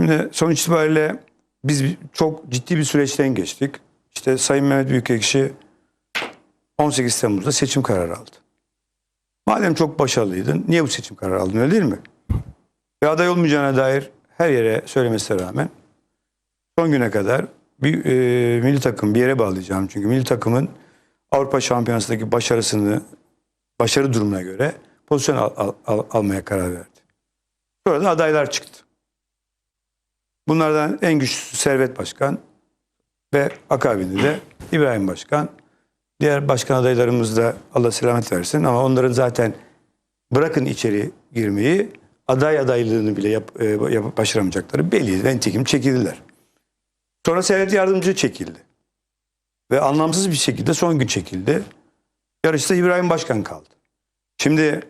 Şimdi sonuç itibariyle biz çok ciddi bir süreçten geçtik. İşte Sayın Mehmet Büyükekşi 18 Temmuz'da seçim kararı aldı. Madem çok başarılıydın niye bu seçim kararı aldın öyle değil mi? Ve aday olmayacağına dair her yere söylemesine rağmen son güne kadar bir e, milli takım bir yere bağlayacağım. Çünkü milli takımın Avrupa Şampiyonası'ndaki başarısını başarı durumuna göre pozisyon al- al- al- almaya karar verdi. Sonra da adaylar çıktı. Bunlardan en güçlüsü Servet Başkan ve akabinde de İbrahim Başkan. Diğer başkan adaylarımız da Allah selamet versin ama onların zaten bırakın içeri girmeyi aday adaylığını bile yap, e, yap- başaramayacakları belliydi. Ben tekim çekildiler. Sonra Servet Yardımcı çekildi. Ve anlamsız bir şekilde son gün çekildi. Yarışta İbrahim Başkan kaldı. Şimdi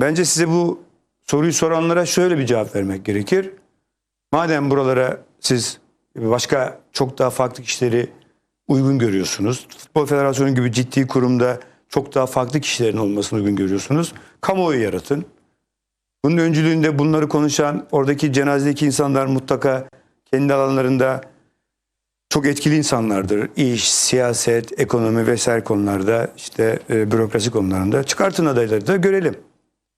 bence size bu soruyu soranlara şöyle bir cevap vermek gerekir. Madem buralara siz başka çok daha farklı kişileri uygun görüyorsunuz. Futbol Federasyonu gibi ciddi kurumda çok daha farklı kişilerin olmasını uygun görüyorsunuz. Kamuoyu yaratın. Bunun öncülüğünde bunları konuşan oradaki cenazedeki insanlar mutlaka kendi alanlarında çok etkili insanlardır. İş, siyaset, ekonomi vesaire konularda işte e, bürokrasi konularında çıkartın adayları da görelim.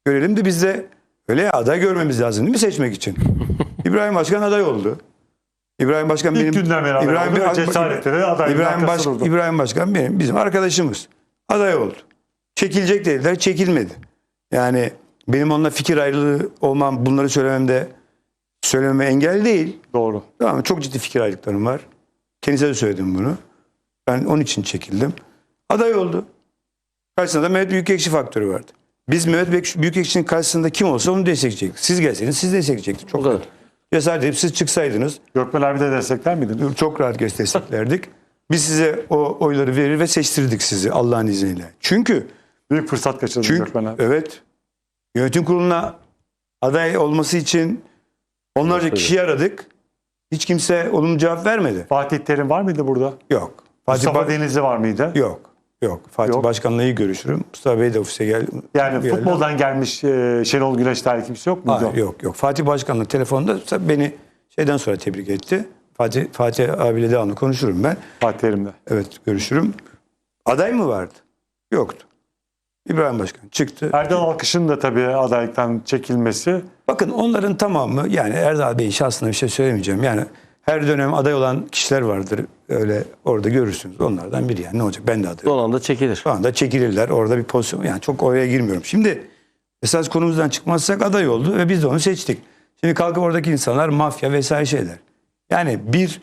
Görelim de biz de öyle aday görmemiz lazım değil mi seçmek için? İbrahim Başkan aday oldu. İbrahim Başkan İlk benim günden beraber oldu ve cesaretle de adayın İbrahim, Baş, durdu. İbrahim Başkan benim bizim arkadaşımız. Aday oldu. Çekilecek dediler, çekilmedi. Yani benim onunla fikir ayrılığı olmam, bunları söylememde söylememe engel değil. Doğru. Tamam? Çok ciddi fikir ayrılıklarım var. Kendisine de söyledim bunu. Ben onun için çekildim. Aday oldu. Karşısında da Mehmet Büyükekşi faktörü vardı. Biz Mehmet Büyük- Büyükekşi'nin karşısında kim olsa onu destekleyecektik. Siz gelseniz siz destekleyecektik. Çok O kadar. Cesaret edip siz çıksaydınız Gökmen abi de destekler miydin? çok rahat desteklerdik. Biz size o oyları verir ve seçtirdik sizi Allah'ın izniyle. Çünkü Büyük fırsat kaçırdın çünkü Gökmen abi. evet yönetim kuruluna aday olması için onlarca Evet. kişi aradık. Hiç kimse olumlu cevap vermedi. Fatih Terim var mıydı burada? Yok. Fatih Mustafa Ba- Denizli var mıydı? Yok. Yok. Fatih Yok. Başkan'la iyi görüşürüm. Mustafa Bey de ofise gel. Yani geldi. futboldan gelmiş e, Şenol Güneş dair kimse yok muydu? Hayır, yok yok. Fatih Başkan'la telefonda beni şeyden sonra tebrik etti. Fatih, Fatih abiyle devamlı konuşurum ben. Fatih Terim'le. Evet görüşürüm. Aday mı vardı? Yoktu. İbrahim Başkan çıktı. Erdal Alkış'ın da tabii adaylıktan çekilmesi Bakın onların tamamı yani Erdal Bey'in şahsına bir şey söylemeyeceğim. Yani her dönem aday olan kişiler vardır. Öyle orada görürsünüz. Onlardan biri yani ne olacak? Ben de aday. Son anda çekilir. Şu anda çekilirler. Orada bir pozisyon. Yani çok oraya girmiyorum. Şimdi esas konumuzdan çıkmazsak aday oldu ve biz de onu seçtik. Şimdi kalkıp oradaki insanlar mafya vesaire şeyler. Yani bir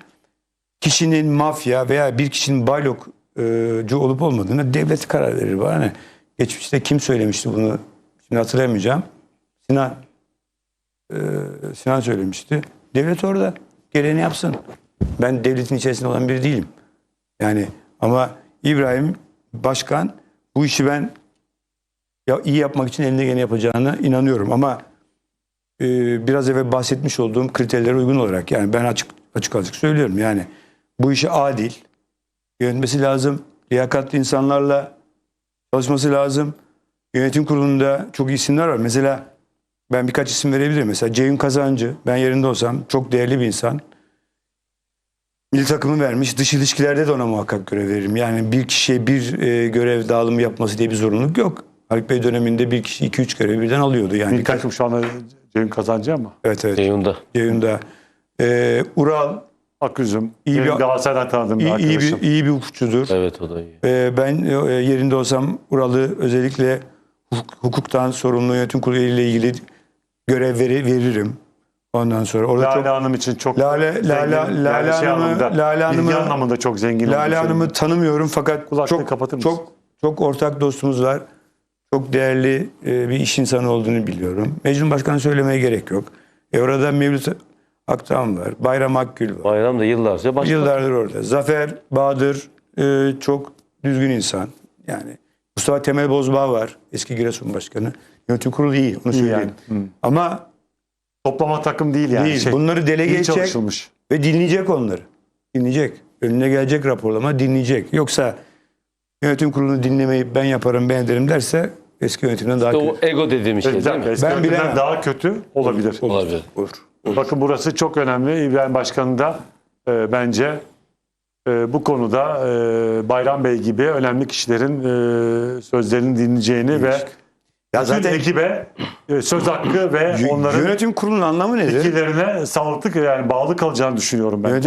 kişinin mafya veya bir kişinin baylokcu olup olmadığına devlet karar verir. Bana ne? Geçmişte kim söylemişti bunu? Şimdi hatırlayamayacağım. Sinan. Sinan söylemişti. Devlet orada. Geleni yapsın. Ben devletin içerisinde olan biri değilim. Yani ama İbrahim Başkan bu işi ben ya iyi yapmak için elinde gene yapacağına inanıyorum ama e, biraz evvel bahsetmiş olduğum kriterlere uygun olarak yani ben açık açık açık söylüyorum yani bu işi adil yönetmesi lazım. Liyakatli insanlarla çalışması lazım. Yönetim kurulunda çok iyi isimler var. Mesela ben birkaç isim verebilirim. Mesela Ceyhun Kazancı ben yerinde olsam çok değerli bir insan. Milli takımı vermiş. Dış ilişkilerde de ona muhakkak görev veririm. Yani bir kişiye bir e, görev dağılımı yapması diye bir zorunluluk yok. Halit Bey döneminde bir kişi iki üç görevi birden alıyordu. Yani bir takım şu anda Ceyhun Kazancı ama evet evet. Ceyhun'da. Ceyhun'da. E, Ural Aküzüm. İyi bir- Galatasaray'dan tanıdığım bir iyi, iyi bir iyi bir hukukçudur. Evet o da iyi. E, ben e, yerinde olsam Ural'ı özellikle hukuk- hukuktan sorumlu yönetim kurulu ile ilgili görev veri, veririm. Ondan sonra orada Lale çok Hanım için çok Lale- zengin. Lale- yani Lale şey Hanım'ı- Lale Hanım'ı- anlamında çok zengin Lale Hanım'ı tanımıyorum fakat Kulaklığı çok kapatır mısın? çok çok ortak dostumuz var. Çok değerli e, bir iş insanı olduğunu biliyorum. Mecnun Başkan söylemeye gerek yok. E orada Mevlüt Aktan var. Bayram Akgül var. Bayram da yıllarca başkan. Yıllardır orada. Zafer Bahadır e, çok düzgün insan. Yani Mustafa Temel Bozbağ var. Eski Giresun Başkanı. Yönetim kurulu iyi. Onu söyleyeyim. yani. Ama Toplama takım değil yani. değil. Şey, Bunları dele iyi geçecek çalışılmış. ve dinleyecek onları. Dinleyecek. Önüne gelecek raporlama dinleyecek. Yoksa yönetim kurulunu dinlemeyip ben yaparım ben ederim derse eski yönetimden daha İşte kötü. o ego dediğim şey değil mi? eski Ben bilemem. daha kötü olabilir. Olabilir. Olur. Bakın burası çok önemli. İbrahim Başkan'ın da e, bence e, bu konuda e, Bayram Bey gibi önemli kişilerin e, sözlerini dinleyeceğini ve Ya bütün zaten ekibe e, söz hakkı ve onların yönetim kurulunun anlamı nedir? fikirlerine sağlıklı yani bağlı kalacağını düşünüyorum ben. Yönetim